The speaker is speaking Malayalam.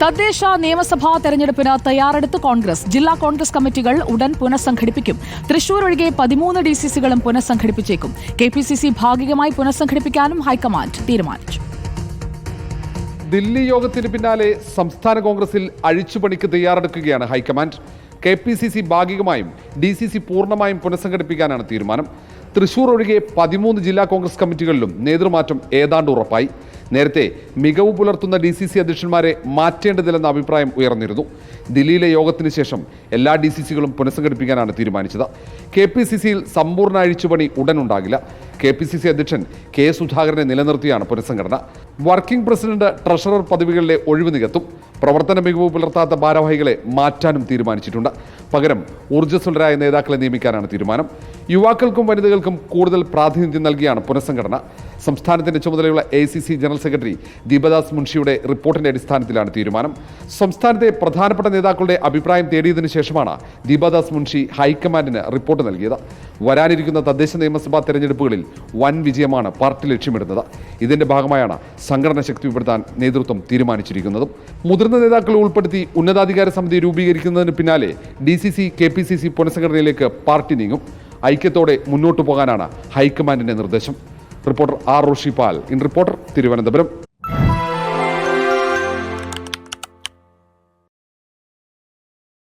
തദ്ദേശ നിയമസഭാ തെരഞ്ഞെടുപ്പിന് തയ്യാറെടുത്ത് കോൺഗ്രസ് ജില്ലാ കോൺഗ്രസ് കമ്മിറ്റികൾ ഉടൻ പുനഃസംഘടിപ്പിക്കും. തൃശൂർ ഒഴികെ പതിമൂന്ന് ഡി സി സികളും പുനഃസംഘടിപ്പിച്ചേക്കും. കെ പി സി സി ഭാഗികമായി പുനഃസംഘടിപ്പിക്കാനും ഹൈക്കമാൻഡ് തീരുമാനിച്ചു. ദില്ലി യോഗത്തിന് പിന്നാലെ സംസ്ഥാന കോൺഗ്രസിൽ അഴിച്ചുപണിക്ക് തയ്യാറെടുക്കുകയാണ് high command. K P C C ഭാഗികമായും D C C പൂർണമായും പുനഃസംഘടിപ്പിക്കാനാണ് തീരുമാനം. തൃശൂർ ഒഴികെ പതിമൂന്ന് ജില്ലാ കോൺഗ്രസ് കമ്മിറ്റികളിലും നേതൃമാറ്റം ഏതാണ്ട് ഉറപ്പായി. നേരത്തെ മികവ് പുലർത്തുന്ന ഡി സി സി അധ്യക്ഷന്മാരെ മാറ്റേണ്ടതില്ലെന്ന അഭിപ്രായം ഉയർന്നിരുന്നു. ദില്ലിയിലെ യോഗത്തിന് ശേഷം എല്ലാ ഡി സി സികളും പുനഃസംഘടിപ്പിക്കാനാണ് തീരുമാനിച്ചത്. കെ പി സി സിയിൽ സമ്പൂർണ അഴിച്ചുപണി ഉടൻ ഉണ്ടാകില്ല കെ പി സി സി അധ്യക്ഷൻ കെ സുധാകരനെ നിലനിർത്തിയാണ് പുനഃസംഘടന. വർക്കിംഗ് പ്രസിഡന്റ് ട്രഷറർ പദവികളിലെ ഒഴിവ് നികത്തും. പ്രവർത്തന മികവ് പുലർത്താത്ത ഭാരവാഹികളെ മാറ്റാനും തീരുമാനിച്ചിട്ടുണ്ട്. പകരം ഊർജസ്വലരായ നേതാക്കളെ നിയമിക്കാനാണ് തീരുമാനം. യുവാക്കൾക്കും വനിതകൾക്കും കൂടുതൽ പ്രാതിനിധ്യം നൽകിയാണ് പുനഃസംഘടന. സംസ്ഥാനത്തിന്റെ ചുമതലയുള്ള A C C general secretary Deepadas മുൻഷിയുടെ റിപ്പോർട്ടിന്റെ അടിസ്ഥാനത്തിലാണ് തീരുമാനം. സംസ്ഥാനത്തെ പ്രധാനപ്പെട്ട നേതാക്കളുടെ അഭിപ്രായം തേടിയതിനു ശേഷമാണ് ദീപദാസ് മുൻഷി ഹൈക്കമാൻഡിന് റിപ്പോർട്ട് നൽകിയത്. വരാനിരിക്കുന്ന തദ്ദേശ നിയമസഭാ തെരഞ്ഞെടുപ്പുകളിൽ വൻ വിജയമാണ് പാർട്ടി ലക്ഷ്യമിടുന്നത്. ഇതിന്റെ ഭാഗമായാണ് സംഘടന ശക്തിപ്പെടുത്താൻ നേതൃത്വം തീരുമാനിച്ചിരിക്കുന്നതും. മുതിർന്ന നേതാക്കളെ ഉൾപ്പെടുത്തി ഉന്നതാധികാര സമിതി രൂപീകരിക്കുന്നതിന് പിന്നാലെ D C C K P C C പുനഃസംഘടനയിലേക്ക് party നീങ്ങും. ഐക്യത്തോടെ മുന്നോട്ടു പോകാനാണ് ഹൈക്കമാൻഡിന്റെ നിർദ്ദേശം. Reporter R Roshipal. In reporter Thiruvananthapuram.